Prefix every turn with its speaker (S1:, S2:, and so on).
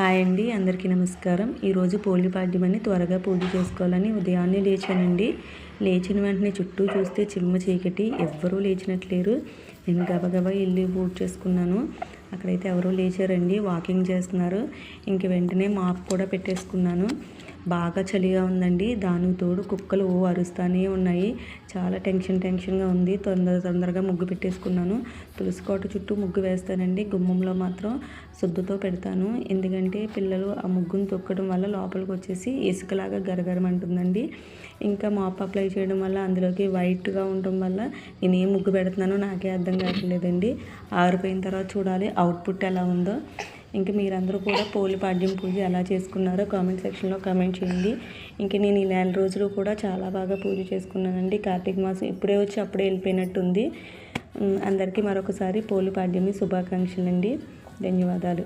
S1: Hi అండి అందరికీ నమస్కారం. ఈరోజు పోలిపాడ్యమని త్వరగా పూజ చేసుకోవాలని ఉదయాన్నే లేచానండి. లేచిన వెంటనే చుట్టూ చూస్తే చిమ్మ చీకటి ఎవ్వరూ లేచినట్లేరు. నేను గబగబా వెళ్ళి పూజ చేసుకున్నాను అక్కడైతే ఎవరో లేచారండి వాకింగ్ చేస్తున్నారు. ఇంక వెంటనే మాప్ కూడా పెట్టేసుకున్నాను. బాగా చలిగా ఉందండి. దానికి తోడు కుక్కలు ఓ అరుస్తూనే ఉన్నాయి. చాలా టెన్షన్ టెన్షన్గా ఉంది. తొందర తొందరగా ముగ్గు పెట్టేసుకున్నాను. తులసి కోట చుట్టూ ముగ్గు వేస్తానండి. గుమ్మంలో మాత్రం శుద్ధతో పెడతాను. ఎందుకంటే పిల్లలు ఆ ముగ్గును తొక్కడం వల్ల లోపలికి వచ్చేసి ఇసుకలాగా గరగరమంటుందండి. ఇంకా మాప్ అప్లై చేయడం వల్ల అందులోకి వైట్గా ఉండటం వల్ల నేను ఏ ముగ్గు పెడుతున్నానో నాకే అర్థం కావట్లేదండి. ఆరిపోయిన తర్వాత చూడాలి. అవుట్పుట్ ఎలా ఉందో. ఇంకా మీరందరూ కూడా పోలి పాడ్యం పూజ ఎలా చేసుకున్నారో కామెంట్ సెక్షన్లో కామెంట్ చేయండి. ఇంక నేను ఈ నెల రోజులు కూడా చాలా బాగా పూజ చేసుకున్నానండి. కార్తీక మాసం ఇప్పుడే వచ్చి అప్పుడే వెళ్ళిపోయినట్టుంది. అందరికీ మరొకసారి పోలి పాడ్యమి శుభాకాంక్షలు అండి ధన్యవాదాలు.